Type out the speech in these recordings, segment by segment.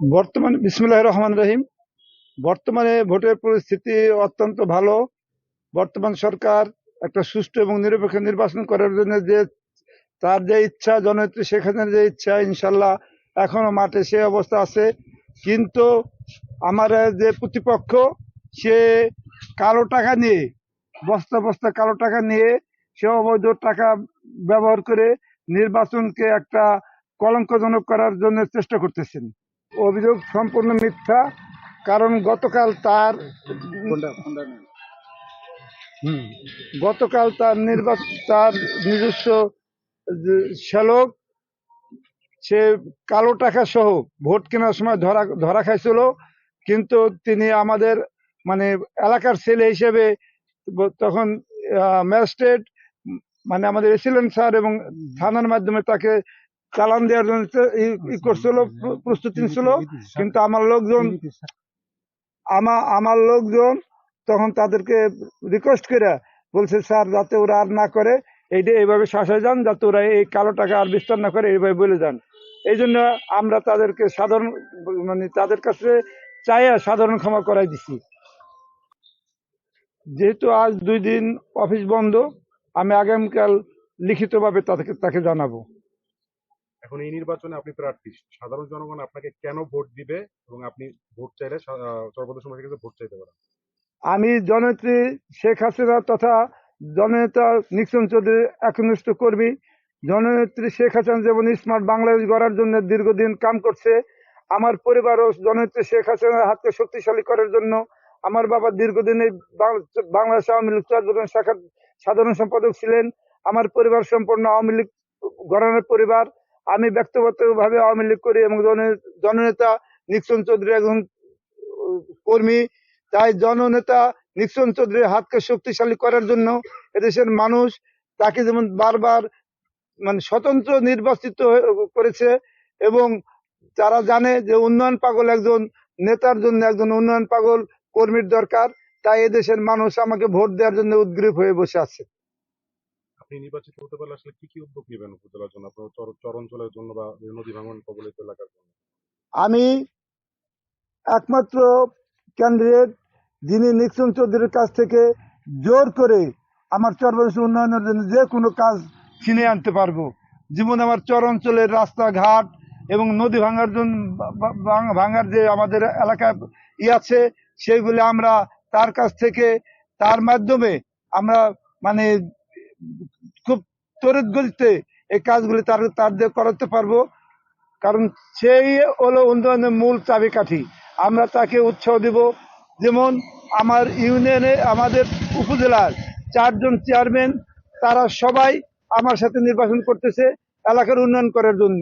বর্তমানে বিসমুল্লাহ রহমান রহিম। বর্তমানে ভোটের পরিস্থিতি অত্যন্ত ভালো। বর্তমান সরকার একটা সুষ্ঠু এবং নিরপেক্ষ নির্বাচন করার জন্য যে, তার যে ইচ্ছা, জননেত্রী শেখ হাসিনার যে ইচ্ছা, ইনশাল্লাহ এখনও মাঠে সে অবস্থা আছে। কিন্তু আমার যে প্রতিপক্ষ, সে কালো টাকা নিয়ে, বস্তা বস্তা কালো টাকা নিয়ে, সে অবৈধ টাকা ব্যবহার করে নির্বাচনকে একটা কলঙ্কজনক করার জন্য চেষ্টা করতেছেন। অভিযোগ সম্পূর্ণ মিথ্যা কারণ গতকাল তার হুম, গতকাল তার নির্বাচন তার নিজস্ব শ্যালক সে কালো টাকা সহ ভোট কেনার সময় ধরা ধরা খাইছিল কিন্তু তিনি আমাদের মানে এলাকার ছেলে হিসেবে তখন ম্যাজিস্ট্রেট মানে আমাদের এসিলেন্ট স্যার এবং থানার মাধ্যমে তাকে চালান দেওয়ার জন্য ই- ই করছিল প্রস্তুতি নিছিল। কিন্তু আমার লোকজন আমার আমার লোকজন তখন তাদেরকে রিকোয়েস্ট করে বলছে স্যার যাতে ওরা আর না করে এইটা এইভাবে শাসায় যান যাতে ওরা এই কালো টাকা আর বিস্তার না করে এইভাবে বলে যান। এই জন্য আমরা তাদেরকে সাধারণ মানে তাদের কাছে চাইয়া সাধারণ ক্ষমা করাই দিছি। যেহেতু আজ দুই দিন অফিস বন্ধ আমি আগামীকাল লিখিতভাবে তাকে তাকে জানাব। এখন এই নির্বাচনে আপনি প্রার্থী সাধারণ জনগণ আপনাকে কেন ভোট দিবে এবং আপনি ভোট চাইলে সর্বদা সমাজের কাছে ভোট চাইতে পারেন? আমি জননেত্রী শেখ হাসিনা তথা জননেতা নিক্সন চৌধুরী একনিষ্ঠ কর্মী। জননেত্রী শেখ হাসিনা যেমন স্মার্ট বাংলাদেশ গড়ার জন্য দীর্ঘদিন কাম করছে, আমার পরিবারও জননেত্রী শেখ হাসিনার হাতকে শক্তিশালী করার জন্য। আমার বাবা দীর্ঘদিন এই বাংলাদেশ আওয়ামী লীগ চট্টগ্রাম শাখার সাধারণ সম্পাদক ছিলেন। আমার পরিবার সম্পূর্ণ আওয়ামী লীগ গড়ানোর পরিবার। আমি ব্যক্তিগতভাবে আওয়ামী লীগ করি এবং জন- জননেতা নিক্সন চৌধুরী একজন কর্মী। তাই জননেতা নিক্সন চৌধুরীর হাতকে শক্তিশালী করার জন্য এদেশের মানুষ তাকে যেমন বারবার মানে স্বতন্ত্র নির্বাচিত করেছে এবং তারা জানে যে উন্নয়ন পাগল একজন, নেতার জন্য একজন উন্নয়ন পাগল কর্মীর দরকার। তাই এদেশের মানুষ আমাকে ভোট দেওয়ার জন্য উদ্গ্রীব হয়ে বসে আছে। আপনি নির্বাচিত হতে পারলে আসলে কি কি উদ্যোগ নেবেন উপজেলার জন্য? আপনার চর চর অঞ্চলের জন্য বা নদী ভাঙন কবলিত এলাকার জন্য? আমি একমাত্র ক্যান্ডিডেট যিনি নিক্সন চৌধুরীর কাছ থেকে জোর করে আমার চরবংশ উন্নয়নের জন্য যে কোনো কাজ ছিনে আনতে পারব। যেমন আমার চর অঞ্চলের রাস্তাঘাট এবং নদী ভাঙার জন্য ভাঙার যে আমাদের এলাকায় ই আছে সেগুলি আমরা তার কাছ থেকে, তার মাধ্যমে আমরা মানে খুব তরিত গতিতে এই কাজগুলি তার তার দিয়ে করাতে পারব। কারণ সেই হলো উন্নয়নের মূল চাবিকাঠি। আমরা তাকে উৎসাহ দিব। যেমন আমার ইউনিয়নে, আমাদের উপজেলার চারজন চেয়ারম্যান, তারা সবাই আমার সাথে নির্বাচন করতেছে এলাকার উন্নয়ন করার জন্য।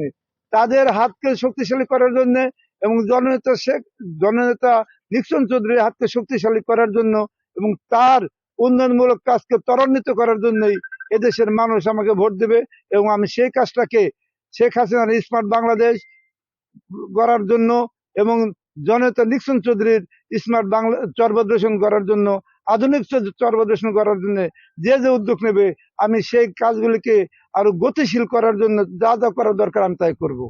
তাদের হাতকে শক্তিশালী করার জন্য এবং জননেতা শেখ, জননেতা নিক্সন চৌধুরীর হাতকে শক্তিশালী করার জন্য এবং তার উন্নয়নমূলক কাজকে ত্বরান্বিত করার জন্যই এদেশের মানুষ আমাকে ভোট দেবে এবং আমি সেই কাজটাকে শেখ হাসিনার স্মার্ট বাংলাদেশ গড়ার জন্য এবং জনতা নিক্সন চৌধুরীর স্মার্ট বাংলা চরভদ্রেশন করার জন্য, আধুনিক চরভদ্রেশন করার জন্য যে যে উদ্যোগ নেবে, আমি সেই কাজগুলিকে আরও গতিশীল করার জন্য যা যা করা দরকার আমি তাই করব।